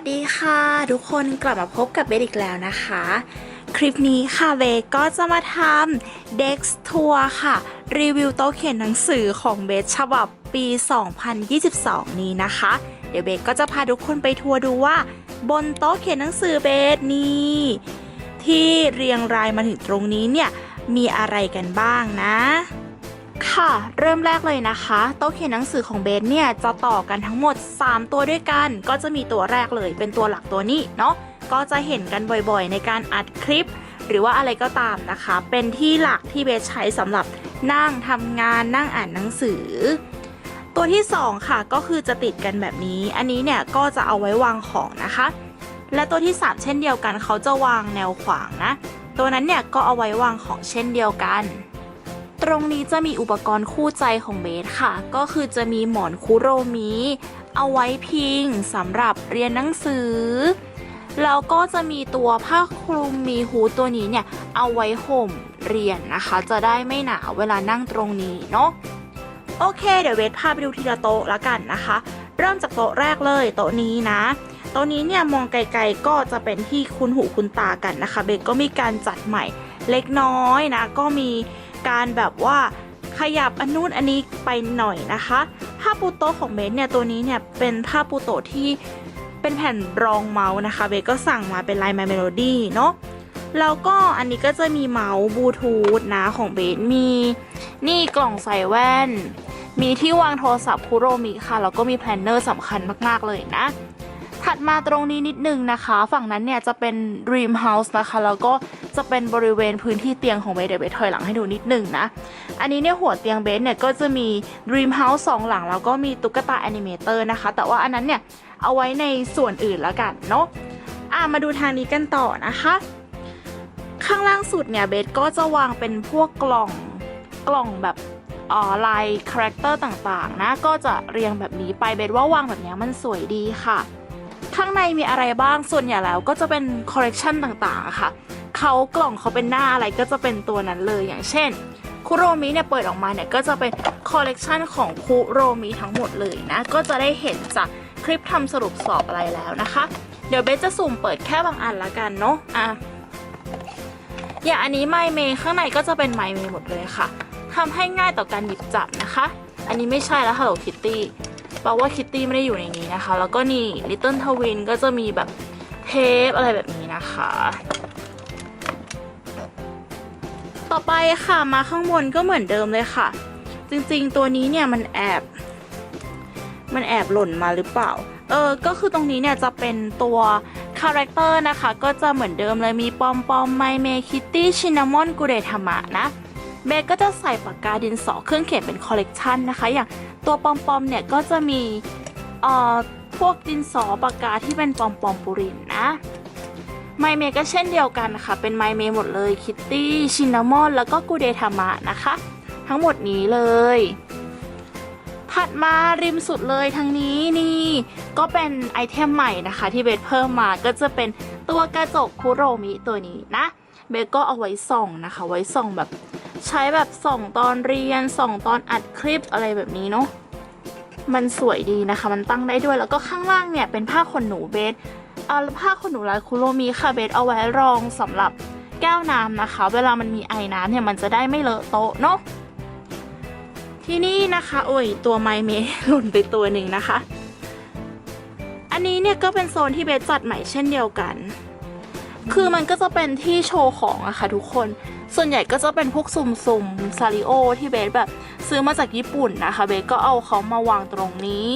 สดีค่ะ ทุกคนกลับมาพบกับเบสอีกแล้วนะคะ คลิปนี้ค่ะเบสก็จะมาทำ Dex Tour ค่ะ รีวิวโต๊ะเขียนหนังสือของเบสฉบับปี 2022 นี้นะคะ เดี๋ยวเบสก็จะพาทุกคนไปทัวร์ดูว่า บนโต๊ะเขียนหนังสือเบสนี่ที่เรียงรายมาถึงตรงนี้เนี่ยมีอะไรกันบ้างนะ ค่ะเริ่มแรกเลยนะคะ โต๊ะเขียนหนังสือของเบสเนี่ยจะต่อกันทั้งหมด 3 ตัวด้วยกัน ก็จะมีตัวแรกเลยเป็นตัวหลักตัวนี้เนาะก็จะเห็นกันบ่อยๆ ในการอัดคลิป หรือว่าอะไรก็ตามนะคะ เป็นที่หลักที่เบสใช้สำหรับนั่งทำงานนั่งอ่านหนังสือ ตัวที่ 2 ค่ะก็คือจะติดกันแบบนี้ อันนี้เนี่ยก็จะเอาไว้วางของนะคะ และตัวที่ 3 เช่นเดียวกันเขาจะวางแนวขวางนะ ตัวนั้นเนี่ยก็เอาไว้วางของเช่นเดียวกัน ตรงนี้จะมีอุปกรณ์คู่ใจของเบสค่ะ ก็คือจะมีหมอนคุโรมิ เอาไว้พิงสำหรับเรียนหนังสือ แล้วก็จะมีตัวผ้าคลุมมีฮูตัวนี้เนี่ย เอาไว้ห่มเรียนนะคะ จะได้ไม่หนาวเวลานั่งตรงนี้เนาะโอเค เดี๋ยวเบสพาไปดูทีละโต๊ะละกันนะคะ เริ่มจากโต๊ะแรกเลยโต๊ะนี้นะโต๊ะนี้เนี่ยมองไกลๆก็จะเป็นที่คุ้นหูคุ้นตากันนะคะ เบสก็มีการจัดใหม่เล็กน้อยนะ ก็มี การแบบว่าขยับอันนู้นอันนี้ไปหน่อยนะคะผ้าปูโต๊ะของเบสเนี่ยตัวนี้เนี่ยเป็นผ้าปูโต๊ะที่เป็นแผ่นรองเมาส์นะคะเบสก็สั่งมาเป็นลาย My Melody เนาะแล้วก็อันนี้ก็จะมีเมาส์บลูทูธนะของเบสมี นี่กล่องใส่แว่น มีที่วางโทรศัพท์คุโรมิค่ะแล้วก็มีแพลนเนอร์สำคัญมากๆเลยนะถัดมาตรงนี้นิดนึงนะคะ ฝั่งนั้นเนี่ยจะเป็น Dream House นะคะ แล้วก็ จะเป็นบริเวณพื้นที่เตียงของเบสเดี๋ยวเบสถอยหลังให้ดูนิดนึงนะ อันนี้เนี่ยหัวเตียงเบสเนี่ยก็จะมี Dream House สองหลัง แล้วก็มีตุ๊กตาแอนิเมเตอร์นะคะ แต่ว่าอันนั้นเนี่ยเอาไว้ในส่วนอื่นแล้วกันเนาะอะมาดูทางนี้กันต่อนะคะ ข้างล่างสุดเนี่ยเบสก็จะวางเป็นพวกกล่องกล่องแบบออลายคาแรคเตอร์ต่างๆนะก็จะเรียงแบบนี้ไปเบสว่าวางแบบนี้มันสวยดีค่ะ ข้างในมีอะไรบ้างส่วนใหญ่แล้วก็จะเป็นคอลเลกชันต่างๆค่ะ เขากล่องเขาเป็นหน้าอะไรก็จะเป็นตัวนั้นเลยอย่างเช่นคุโรมิเนี่ยเปิดออกมาเนี่ยก็จะเป็นคอลเลกชันของคุโรมิทั้งหมดเลยนะ ก็จะได้เห็นจากคลิปทำสรุปสอบอะไรแล้วนะคะ เดี๋ยวเบสจะสุ่มเปิดแค่บางอันละกันเนาะอะอย่างอันนี้ไมเมข้างในก็จะเป็นไมเมหมดเลยค่ะทำให้ง่ายต่อการหยิบจับนะคะ อันนี้ไม่ใช่แล้ว Hello Kitty แปลว่าคิตตี้ไม่ได้อยู่ในนี้นะคะ แล้วก็นี่ Little Twin ก็จะมีแบบเทปอะไรแบบนี้นะคะ ต่อไปค่ะมาข้างบนก็เหมือนเดิมเลยค่ะ จริงๆตัวนี้เนี่ยมันแอบ มันแอบหล่นมาหรือเปล่า เออ ก็คือตรงนี้เนี่ยจะเป็นตัวคาแรคเตอร์นะคะ ก็จะเหมือนเดิมเลยมีปอมปอมไมเมคิตตี้ชินามอนกูเดทามะนะเบสก็จะใส่ปากกาดินสอเครื่องเขียนเป็นคอลเลกชันนะคะ อย่างตัวปอมปอมเนี่ยก็จะมีเอ่อพวกดินสอปากกาที่เป็นปอมปอมปุรินนะ ไมเมก็เช่นเดียวกันค่ะ เป็นไมเมหมดเลยคิตตี้ชินามอนแล้วก็กูเดทามะนะคะ ทั้งหมดนี้เลย ถัดมาริมสุดเลยทางนี้นี่ก็เป็นไอเทมใหม่นะคะ ที่เบสเพิ่มมาก็จะเป็นตัวกระจกคุโรมิตัวนี้นะเบสก็เอาไว้ส่องนะคะ ไว้ส่องแบบใช้แบบส่องตอนเรียนส่องตอนอัดคลิปอะไรแบบนี้เนาะมันสวยดีนะคะ มันตั้งได้ด้วยแล้วก็ข้างล่างเนี่ยเป็นผ้าขนหนูเบส เอาผ้าขนหนูลายคุโรมิค่ะเบสเอาไว้รองสำหรับแก้วน้ำนะคะ เวลามันมีไอน้ำเนี่ยมันจะได้ไม่เลอะโต๊ะเนาะที่นี่นะคะ โอ้ย ตัวไมเมหล่นไปตัวหนึ่งนะคะ อันนี้เนี่ยก็เป็นโซนที่เบสจัดใหม่เช่นเดียวกัน คือมันก็จะเป็นที่โชว์ของอะค่ะทุกคน ส่วนใหญ่ก็จะเป็นพวกซุ่มซุมซาริโอที่เบสแบบซื้อมาจากญี่ปุ่นนะคะ เบสก็เอาเขามาวางตรงนี้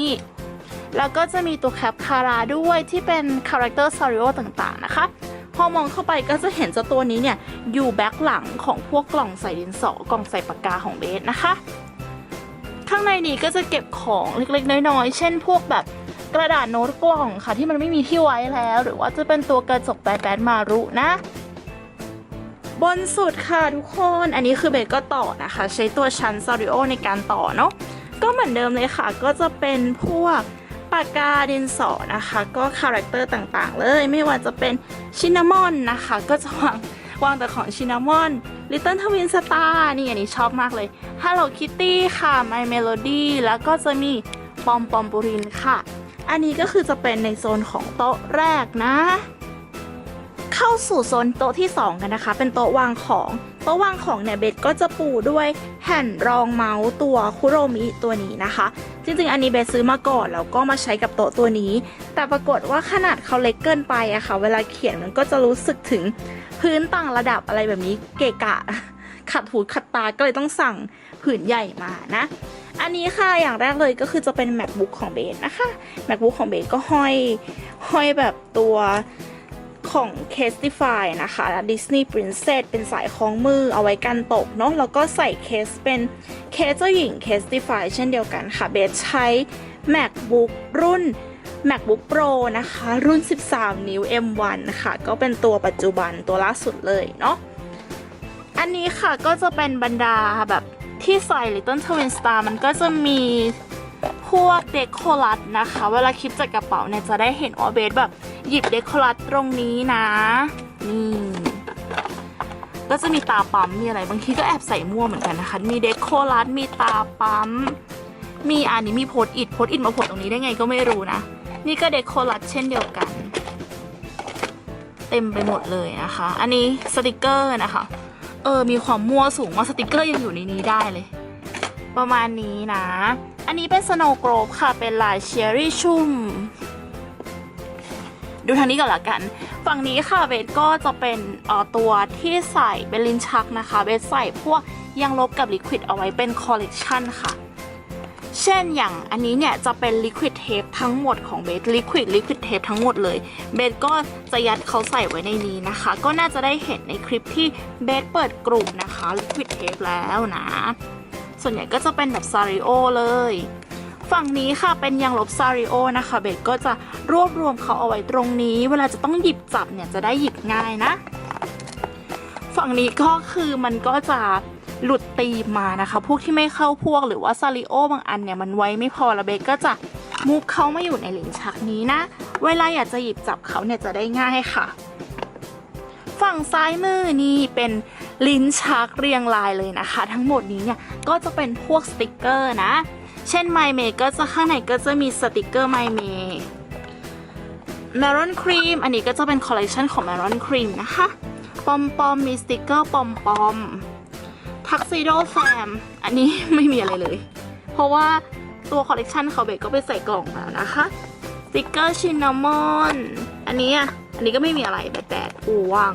แล้วก็จะมีตัวแคปคาราด้วยที่เป็นคาแรคเตอร์ซาริโอต่างๆนะคะ พอมองเข้าไปก็จะเห็นเจ้าตัวนี้เนี่ย อยู่แบ็คหลังของพวกกล่องใส่ดินสอกล่องใส่ปากกาของเบสนะคะ ข้างในนี้ก็จะเก็บของเล็กๆ น้อยๆ เช่นพวกแบบกระดาษโน้ตกล่องค่ะที่มันไม่มีที่ไว้แล้ว หรือว่าจะเป็นตัวกระจกแบนมารุนะ บนสุดค่ะทุกคนอันนี้คือเบสก็ต่อนะคะ ใช้ตัวชั้นซาริโอในการต่อเนาะก็เหมือนเดิมเลยค่ะ ก็จะเป็นพวก ปากกาดินสอนะคะ ก็คาแรคเตอร์ต่างๆ เลยไม่ว่าจะเป็นชินนามอนนะคะ ก็จะวางวางแต่ของชินนามอนลิตเติ้ลทวินสตาร์นี่อันนี้ชอบมากเลย Hello Kitty ค่ะ My Melody แล้วก็จะมีปอมปอมปูรินค่ะ อันนี้ก็คือจะเป็นในโซนของโต๊ะแรกนะ สู่โซนโต๊ะที่ 2 กันนะคะ เป็นโต๊ะวางของโต๊ะวางของเนี่ยเบสก็จะปูด้วยแผ่นรองเมาส์ตัวคุโรมิตัวนี้นะคะ จริงๆ อันนี้เบสซื้อมาก่อนแล้วก็มาใช้กับโต๊ะตัวนี้ แต่ปรากฏว่าขนาดเขาเล็กเกินไปอะค่ะ เวลาเขียนมันก็จะรู้สึกถึงพื้นต่างระดับอะไรแบบนี้เกะกะ ขัดหูขัดตาก็เลยต้องสั่งผืนใหญ่มานะ อันนี้ค่ะอย่างแรกเลยก็คือจะเป็น macbook ของเบสนะคะ macbook ของเบสก็ห้อยห้อยแบบตัว ของ Casetify นะคะ Disney Princess เป็นสายคล้องมือเอาไว้กันตกเนาะแล้วก็ใส่เคสเป็นเคสเจ้าหญิง Casetify เช่นเดียวกันค่ะ เบสใช้ macbook รุ่น macbook pro นะคะ รุ่น 13 นิ้ว m1 ค่ะ ก็เป็นตัวปัจจุบันตัวล่าสุดเลยเนาะอันนี้ค่ะก็จะเป็นบรรดาแบบที่ใส่ Little Twin Star มันก็จะมี พวกเดคอรัสนะคะ เวลาคลิปจากกระเป๋าเนี่ยจะได้เห็นว่าเบสแบบหยิบเดคอรัสตรงนี้นะนี่ก็จะมีตาปั๊มมีอะไรบางทีก็แอบใส่มั่วเหมือนกันนะคะ มีเดคอรัสมีตาปั๊มมีอันนี้มีโพสอิดโพสอิดมาโผล่ตรงนี้ได้ไงก็ไม่รู้นะ นี่ก็เดคอรัสเช่นเดียวกัน เต็มไปหมดเลยนะคะ อันนี้สติกเกอร์นะคะเออมีความมั่วสูงว่าสติกเกอร์ยังอยู่ในนี้ได้เลย ประมาณนี้นะ อันนี้เป็น Snow Globe ค่ะ เป็นลายเชอรี่ชุ่ม ดูทางนี้ก่อนละกัน ฝั่งนี้ค่ะเบสก็จะเป็นออตัวที่ใส่เป็นลิ้นชักนะคะ เบสใส่พวกยางลบกับลิควิดเอาไว้เป็นคอลเลกชันค่ะ เช่นอย่างอันนี้เนี่ยจะเป็นลิควิดเทปทั้งหมดของเบสลิควิดลิควิดเทปทั้งหมดเลย เบสก็จะยัดเขาใส่ไว้ในนี้นะคะ ก็น่าจะได้เห็นในคลิปที่เบสเปิดกลุ่มนะคะลิควิดเทปแล้วนะ ส่วนใหญ่ก็จะเป็นแบบซาริโอเลย ฝั่งนี้ค่ะเป็นยางลบซาริโอนะคะเบสก็จะรวบรวมเขาเอาไว้ตรงนี้ เวลาจะต้องหยิบจับเนี่ยจะได้หยิบง่ายนะ ฝั่งนี้ก็คือมันก็จะหลุดตีมมานะคะ พวกที่ไม่เข้าพวกหรือว่าซาริโอบางอันเนี่ยมันไว้ไม่พอแล้วเบสก็จะมุกเขามาอยู่ในหลิ้นชักนี้นะ เวลาอยากจะหยิบจับเขาเนี่ยจะได้ง่ายค่ะ ฝั่งซ้ายมือนี่เป็นลิ้นชักเรียงรายเลยนะคะ ทั้งหมดนี้เนี่ยก็จะเป็นพวกสติกเกอร์นะ เช่น My m a ก็จะข้างในก็จะมีสติกเกอร์ My m a Maron Cream อันนี้ก็จะเป็นคอลเลคชันของ Maron Cream นะคะ ปอมปอมมีสติกเกอร์ปอมปอมทักซิโดแซมอันนี้ไม่มีอะไรเลย เพราะว่าตัวคอลเลกชันเขาเบกก็ไปใส่กล่องแล้วนะคะสติกเกอร์ชินนามอน อันนี้อะ อันนี้ก็ไม่มีอะไรแบดๆอูว่าง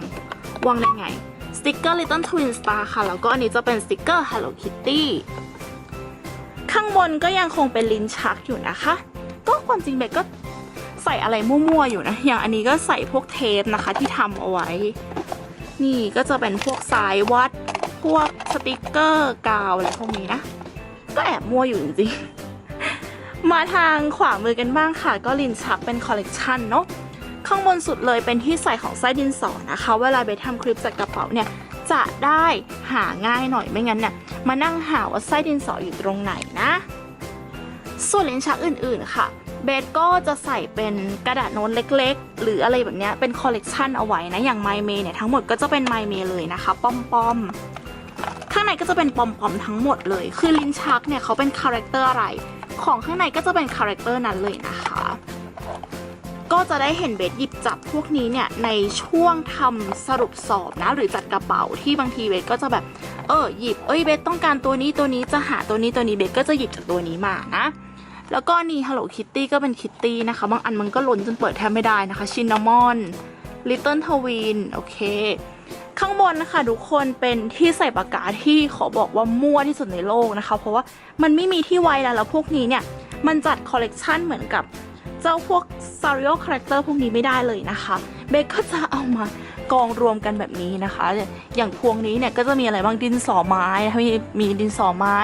วางได้ไงสติกเกอร์ Little Twin Star ค่ะ แล้วก็อันนี้จะเป็นสติกเกอร์ Hello Kitty ข้างบนก็ยังคงเป็นลิ้นชักอยู่นะคะ ก็ความจริงเบกก็ใส่อะไรมั่วๆอยู่นะ อย่างอันนี้ก็ใส่พวกเทปนะคะที่ทำเอาไว้ นี่ก็จะเป็นพวกสายวัด พวกสติกเกอร์กาวอะไรพวกนี้นะ ก็แอบมั่วอยู่จริงๆ มาทางขวามือกันบ้างค่ะ ก็ลิ้นชักเป็นคอลเลกชันเนาะ ข้างบนสุดเลยเป็นที่ใส่ของไส้ดินสอนะคะ เวลาไปทำคลิปจากกระเป๋าเนี่ยจะได้หาง่ายหน่อยไม่งั้นเนี่ยมานั่งหาว่าไส้ดินสออยู่ตรงไหนนะ ส่วนลิ้นชักอื่นๆค่ะเบสก็จะใส่เป็นกระดาษโน้ตเล็กๆ หรืออะไรแบบเนี้ยเป็นคอลเลกชันเอาไว้นะ อย่างไมเมเนี่ยทั้งหมดก็จะเป็นไมเมเลยนะคะป้อมๆข้างในก็จะเป็นปอมๆทั้งหมดเลย คือลิ้นชักเนี่ยเขาเป็นคาแรคเตอร์อะไร ของข้างในก็จะเป็นคาแรคเตอร์นั้นเลยนะคะ ก็จะได้เห็นเบสหยิบจับพวกนี้เนี่ยในช่วงทำสรุปสอบนะ หรือจัดกระเป๋าที่บางทีเบสก็จะแบบเออหยิบเอ้ยเบสต้องการตัวนี้ตัวนี้จะหาตัวนี้ตัวนี้เบสก็จะหยิบจากตัวนี้มานะแล้วก็นี่ Hello Kitty ก็เป็น Kitty นะคะ บางอันมันก็ล้นจนเปิดแทบไม่ได้นะคะชินนามอน Little Twin โอเค ข้างบนนะคะทุกคนเป็นที่ใส่ปากกาที่ขอบอกว่ามั่วที่สุดในโลกนะคะ เพราะว่ามันไม่มีที่ไว้แล้วแล้วพวกนี้เนี่ย มันจัดคอลเลกชันเหมือนกับ เจ้าพวก s a r i o Character พวกนี้ไม่ได้เลยนะคะเบคก็จะเอามากองรวมกันแบบนี้นะคะ อย่างพวงนี้เนี่ยก็จะมีอะไรบ้างดินสอไม้มีมีดินสอไม้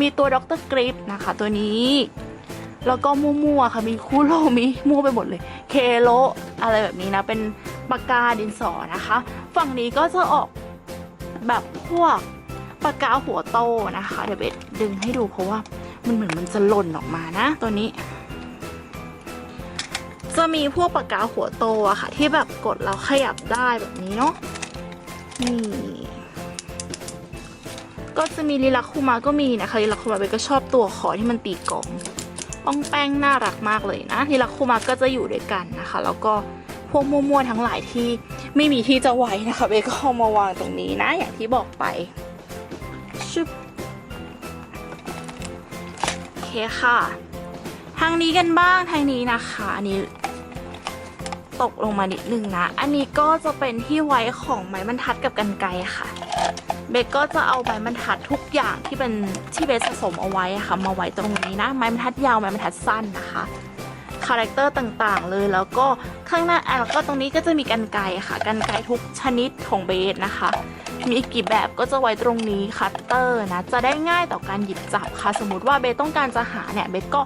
มีตัวด็อกเตอร์กริปนะคะตัวนี้แล้วก็มั่วๆค่ะมีคูโรมีมั่วไปหมดเลย เคโลอะไรแบบนี้นะ เป็นปากกาดินสอนะคะ ฝั่งนี้ก็จะออกแบบพวกปากกาหัวโตนะคะ เดี๋ยวเบสดึงให้ดูเพราะว่ามันเหมือนมันจะหล่นออกมานะ ตัวนี้ จะมีพวกปากกาหัวโตอะค่ะ ที่แบบกดแล้วขยับได้แบบนี้เนาะนี่ ก็จะมีลิลักคูมาก็มีนะคะลิลักคูมาเบก็ชอบตัวขอที่มันตีกลองป้องแป้งน่ารักมากเลยนะทีละคูมาก็จะอยู่ด้วยกันนะคะ แล้วก็พวกมั่วๆทั้งหลายที่ไม่มีที่จะไว้นะคะเบก็เอามาวางตรงนี้นะ อย่างที่บอกไปชึบโอเคค่ะ ทางนี้กันบ้างทางนี้นะคะ อันนี้ ตกลงมานิดนึงนะ อันนี้ก็จะเป็นที่ไว้ของไม้บรรทัดกับกันไกรค่ะ เบสก็จะเอาไม้บรรทัดทุกอย่างที่เป็นที่เบสสะสมเอาไว้ค่ะ มาไว้ตรงนี้นะ ไม้บรรทัดยาวไม้บรรทัดสั้นนะคะคาแรคเตอร์ต่างๆ เลยแล้วก็ข้างหน้าแล้วก็ตรงนี้ก็จะมีกันไกรค่ะ กันไกรทุกชนิดของเบสนะคะ มีกี่แบบก็จะไว้ตรงนี้คัตเตอร์นะ จะได้ง่ายต่อการหยิบจับค่ะ สมมติว่าเบสต้องการจะหาเนี่ยเบสก็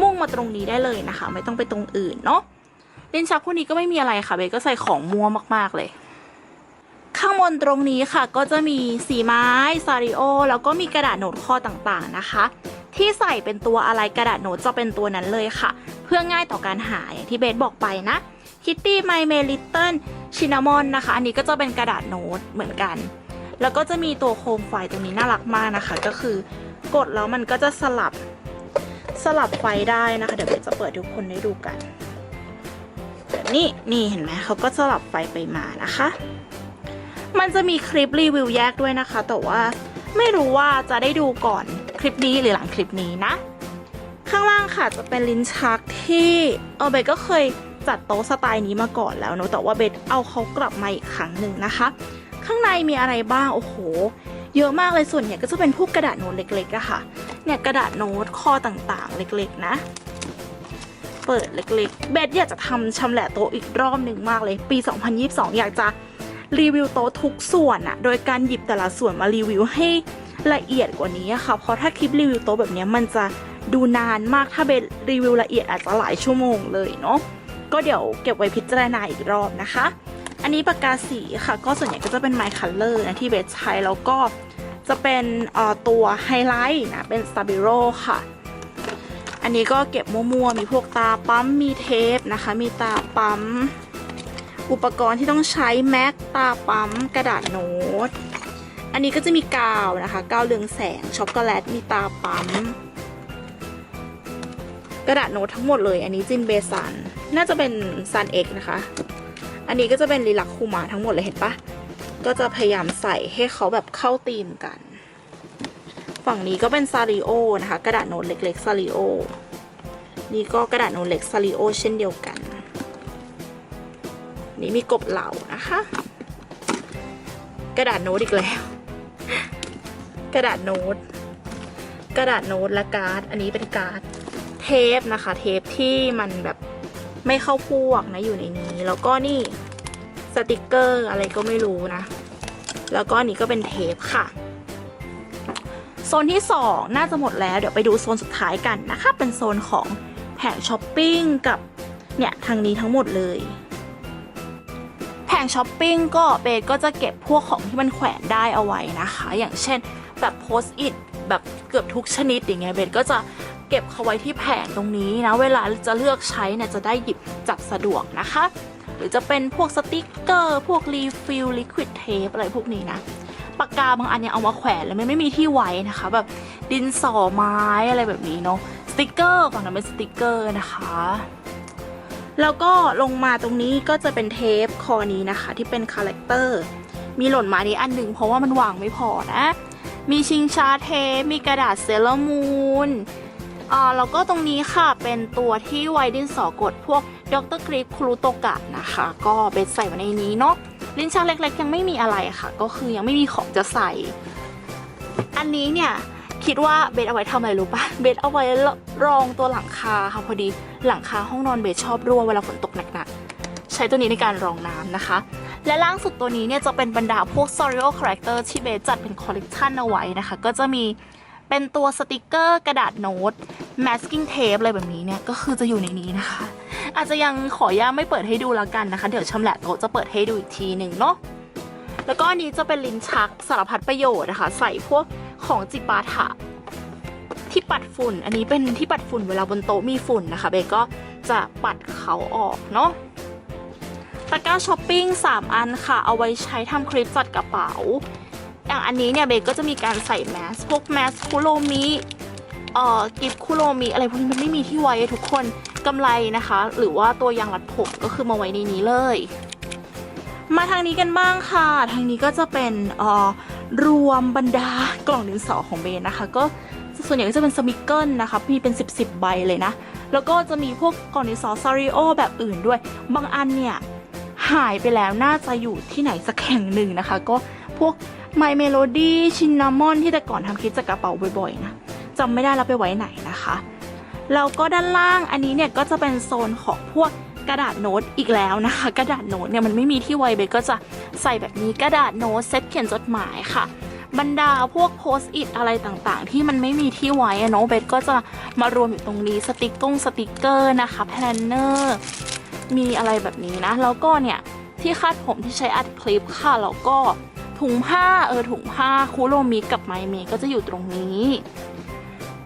มุ่งมาตรงนี้ได้เลยนะคะ ไม่ต้องไปตรงอื่นเนาะ ลิ้นชักพวกนี้ก็ไม่มีอะไรค่ะเบสก็ใส่ของมั่วมากๆเลย ข้างบนตรงนี้ค่ะก็จะมีสีไม้ซาริโอแล้วก็มีกระดาษโน้ตข้อต่างๆนะคะ ที่ใส่เป็นตัวอะไรกระดาษโน้ตจะเป็นตัวนั้นเลยค่ะ เพื่อง่ายต่อการหาอย่างที่เบสบอกไปนะ Kitty My m a l i t t l e Cinnamon นะคะ อันนี้ก็จะเป็นกระดาษโน้ตเหมือนกัน แล้วก็จะมีตัวโคมไฟตรงนี้น่ารักมากนะคะ ก็คือกดแล้วมันก็จะสลับสลับไฟได้นะคะ เดี๋ยวเบสจะเปิดทุกคนได้ดูกัน แบบนี้นี่เห็นไหมเขาก็สลับไฟไปมานะคะ มันจะมีคลิปรีวิวแยกด้วยนะคะ แต่ว่าไม่รู้ว่าจะได้ดูก่อนคลิปนี้หรือหลังคลิปนี้นะ ข้างล่างค่ะจะเป็นลิ้นชักที่เออเบสก็เคยจัดโต๊ะสไตล์นี้มาก่อนแล้วเนอะแต่ว่าเบสเอาเขากลับมาอีกครั้งหนึ่งนะคะ ข้างในมีอะไรบ้างโอ้โห เยอะมากเลยส่วนใหญ่ก็จะเป็นพวกกระดาษโน้ตเล็กๆอะค่ะ เนี่ยกระดาษโน้ตข้อต่างๆ เล็กๆ นะ ปิดเล็กๆ เบสอยากจะทำชำแหละโต๊ะอีกรอบหนึ่งมากเลย ปี 2022 อยากจะรีวิวโต๊ะทุกส่วนอะโดยการหยิบแต่ละส่วนมารีวิวให้ละเอียดกว่านี้ค่ะ เพราะถ้าคลิปรีวิวโต๊ะแบบนี้มันจะดูนานมาก ถ้าเบสรีวิวละเอียดอาจจะหลายชั่วโมงเลยเนาะ ก็เดี๋ยวเก็บไว้พิจารณาอีกรอบนะคะ อันนี้ปากกาสีค่ะ ก็ส่วนใหญ่ก็จะเป็น My Color นะที่เบสใช้แล้วก็จะเป็นตัวไฮไลท์นะ เป็น Stabilo ค่ะ อันนี้ก็เก็บมั่วๆมีพวกตาปั๊มมีเทปนะคะ มีตาปั๊ม อุปกรณ์ที่ต้องใช้แม็กตาปั๊มกระดาษโน้ต อันนี้ก็จะมีกาวนะคะกาวเรืองแสงช็อกโกแลตมีตาปั๊มกระดาษโน้ตทั้งหมดเลย อันนี้จินเบซัน น่าจะเป็นซันเอ็กนะคะ อันนี้ก็จะเป็นลิลักคูมาทั้งหมดเลยเห็นปะก็จะพยายามใส่ให้เขาแบบเข้าธีมกัน ฝั่งนี้ก็เป็นซาริโอนะคะ กระดาษโน้ตเล็กๆซาริโอ นี่ก็กระดาษโน้ตเล็กซาริโอเช่นเดียวกัน นี่มีกบเหล่านะคะ กระดาษโน้ตอีกแล้ว กระดาษโน้ต กระดาษโน้ตและการ์ด อันนี้เป็นการ์ดเทปนะคะ เทปที่มันแบบไม่เข้าพวกนะอยู่ในนี้ แล้วก็นี่สติกเกอร์อะไรก็ไม่รู้นะ แล้วก็นนี้ก็เป็นเทปค่ะ โซนที่ 2 น่าจะหมดแล้ว เดี๋ยวไปดูโซนสุดท้ายกันนะคะ เป็นโซนของแผงช้อปปิ้งกับเนี่ยทางนี้ทั้งหมดเลย แผงช้อปปิ้งก็เบสก็จะเก็บพวกของที่มันแขวนได้เอาไว้นะคะ อย่างเช่นแบบโพสต์อิทแบบเกือบทุกชนิดอย่างเงี้ยเบสก็จะเก็บเขาไว้ที่แผงตรงนี้นะ เวลาจะเลือกใช้เนี่ยจะได้หยิบจับสะดวกนะคะ หรือจะเป็นพวกสติกเกอร์ พวกรีฟิลลิควิดเทปอะไรพวกนี้นะ ปากกาบางอันเนี่ยเอามาแขวนแล้วมันไม่มีที่ไว้นะคะ แบบดินสอไม้อะไรแบบนี้เนาะสติกเกอร์ฝั่งนั้นเป็นสติกเกอร์นะคะ แล้วก็ลงมาตรงนี้ก็จะเป็นเทปคอนี้นะคะ ที่เป็นคาแรคเตอร์มีหล่นมานี้อันหนึ่งเพราะว่ามันวางไม่พอนะ มีชิงช้าเทปมีกระดาษเซเลอร์มูนอ่าแล้วก็ตรงนี้ค่ะเป็นตัวที่ไวดินสอกดพวกดรกริปครูโตกะนะคะ ก็เบสใส่ไว้ในนี้เนาะ ลิ้นชักเล็ก ๆ ยังไม่มีอะไรค่ะ ก็คือยังไม่มีของจะใส่ อันนี้เนี่ยคิดว่าเบสเอาไว้ทำอะไรรู้ปะเบสเอาไว้รองตัวหลังคาค่ะพอดีหลังคาห้องนอนเบสชอบรั่วเวลาฝนตกหนักๆใช้ตัวนี้ในการรองน้ำนะคะ และล่างสุดตัวนี้เนี่ยจะเป็นบรรดาพวก s o r i o Character ที่เบสจัดเป็นคอลเลกชันเอาไว้นะคะ ก็จะมีเป็นตัวสติกเกอร์กระดาษโน้ต masking tape อะไรแบบนี้เนี่ยก็คือจะอยู่ในนี้นะคะ อาจจะยังขอย่าไม่เปิดให้ดูแล้วกันนะคะ เดี๋ยวชำแหละโต๊ะจะเปิดให้ดูอีกทีหนึ่งเนาะแล้วก็อันนี้จะเป็นลิ้นชักสารพัดประโยชน์นะคะ ใส่พวกของจิปาถะที่ปัดฝุ่น อันนี้เป็นที่ปัดฝุ่นเวลาบนโต๊ะมีฝุ่นนะคะ เบก็จะปัดเขาออกเนาะตะกร้าช้อปปิ้ง3 อันค่ะ เอาไว้ใช้ทำคลิปจัดกระเป๋า อย่างอันนี้เนี่ยเบก็จะมีการใส่แมสพวกแมสคุโรมิเอ่อกิฟคุโรมิอะไรพวกนี้มันไม่มีที่ไว้ทุกคน กำไรนะคะ หรือว่าตัวยางรัดผมก็คือมาไว้ในนี้เลย มาทางนี้กันบ้างค่ะ ทางนี้ก็จะเป็นเอ่อรวมบรรดากล่องดินสอของเบนนะคะ ก็ส่วนใหญ่ก็จะเป็นสมิเกิลนะคะมีเป็น 10บสใบเลยนะ แล้วก็จะมีพวกกล่องดินสอซาริโอแบบอื่นด้วย บางอันเนี่ยหายไปแล้วน่าจะอยู่ที่ไหนสักแห่งหนึ่งนะคะ ก็พวก My Melody ชินนามอนที่แต่ก่อนทำคลิปจากกระเป๋าบ่อยๆนะจำไม่ได้แล้วไปไว้ไหนนะคะ แล้วก็ด้านล่างอันนี้เนี่ยก็จะเป็นโซนของพวกกระดาษโน้ตอีกแล้วนะคะ กระดาษโน้ตเนี่ยมันไม่มีที่ไว้เบก็จะใส่แบบนี้กระดาษโน้ตเซตเขียนจดหมายค่ะ บรรดาพวกโพสต์อิทอะไรต่างๆ ที่มันไม่มีที่ไว้อะเนาะเบสก็จะมารวมอยู่ตรงนี้สติกกงสติกเกอร์นะคะแพลนเนอร์มีอะไรแบบนี้นะ แล้วก็เนี่ยที่คาดผมที่ใช้อัดคลิปค่ะแล้วก็ถุงผ้าเออถุงผ้าคูโรมิกับไมเมก็จะอยู่ตรงนี้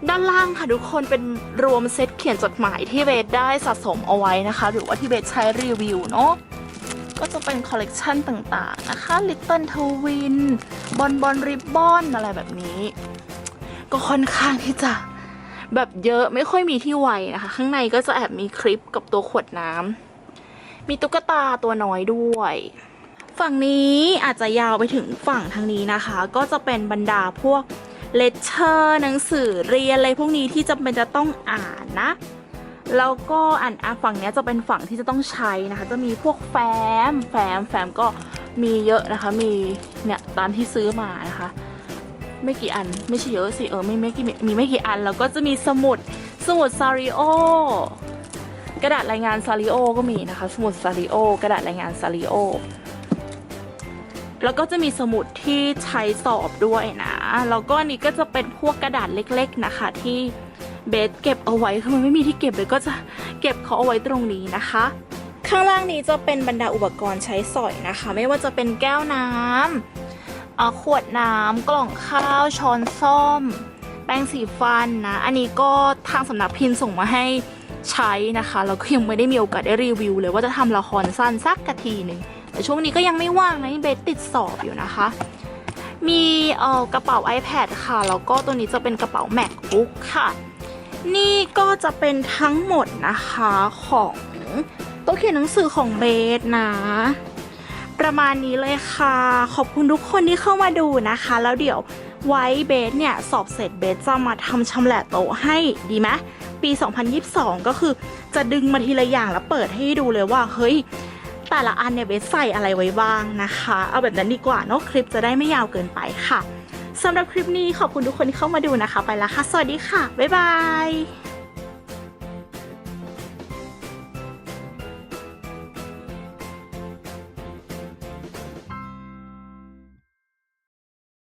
ด้านล่างค่ะทุกคนเป็นรวมเซตเขียนจดหมายที่เบสได้สะสมเอาไว้นะคะ หรือว่าที่เบสใช้รีวิวเนาะก็จะเป็นคอลเลกชันต่างๆนะคะ Little Twin บอลบอลริบบอนอะไรแบบนี้ ก็ค่อนข้างที่จะแบบเยอะไม่ค่อยมีที่ไวนะคะ ข้างในก็จะแอบมีคลิปกับตัวขวดน้ำมีตุ๊กตาตัวน้อยด้วย ฝั่งนี้อาจจะยาวไปถึงฝั่งทางนี้นะคะ ก็จะเป็นบรรดาพวก เลเชอร์หนังสือเรียนอะไรพวกนี้ที่จำเป็นจะต้องอ่านนะ แล้วก็อ่านอะฝั่งนี้จะเป็นฝั่งที่จะต้องใช้นะคะ จะมีพวกแฟ้ม แฟ้ม แฟ้มก็มีเยอะนะคะ มีเนี่ยตามที่ซื้อมานะคะ ไม่กี่อัน ไม่ใช่เยอะสิ เออ ไม่ไม่กี่มีไม่กี่อัน แล้วก็จะมีสมุด สมุดซาริโอกระดาษรายงานซาริโอก็มีนะคะ สมุดซาริโอกระดาษรายงานซาริโอ แล้วก็จะมีสมุดที่ใช้สอบด้วยนะ แล้วก็อันนี้ก็จะเป็นพวกกระดาษเล็กๆนะคะ ที่เบสเก็บเอาไว้คือมันไม่มีที่เก็บเลยก็จะเก็บเขาเอาไว้ตรงนี้นะคะ ข้างล่างนี้จะเป็นบรรดาอุปกรณ์ใช้สอยนะคะ ไม่ว่าจะเป็นแก้วน้ำขวดน้ำกล่องข้าวช้อนส้อม แป้งสีฟันนะ อันนี้ก็ทางสำนักพิมพ์ส่งมาให้ใช้นะคะแล้วก็ยังไม่ได้มีโอกาสได้รีวิวเลยว่าจะทำละครสั้นสักกะทีหนึ่ง แต่ช่วงนี้ก็ยังไม่ว่างนะเบสติดสอบอยู่นะคะ มีเอ่อกระเป๋า iPad ค่ะ แล้วก็ตัวนี้จะเป็นกระเป๋า MacBook ค่ะ นี่ก็จะเป็นทั้งหมดนะคะของโต๊ะเขียนหนังสือของเบสนะ ประมาณนี้เลยค่ะ ขอบคุณทุกคนที่เข้ามาดูนะคะ แล้วเดี๋ยวไว้เบสเนี่ยสอบเสร็จเบสจะมาทำชำแหละโต๊ะให้ดีไหมปี 2022 ก็คือจะดึงมาทีละอย่างแล้วเปิดให้ดูเลยว่า เฮ้ย แต่ละอันเนี่ยเบสใส่อะไรไว้บ้างนะคะ เอาแบบนั้นดีกว่าเนอะคลิปจะได้ไม่ยาวเกินไปค่ะสำหรับคลิปนี้ขอบคุณทุกคนที่เข้ามาดูนะคะ ไปแล้วค่ะ สวัสดีค่ะ บ๊ายบาย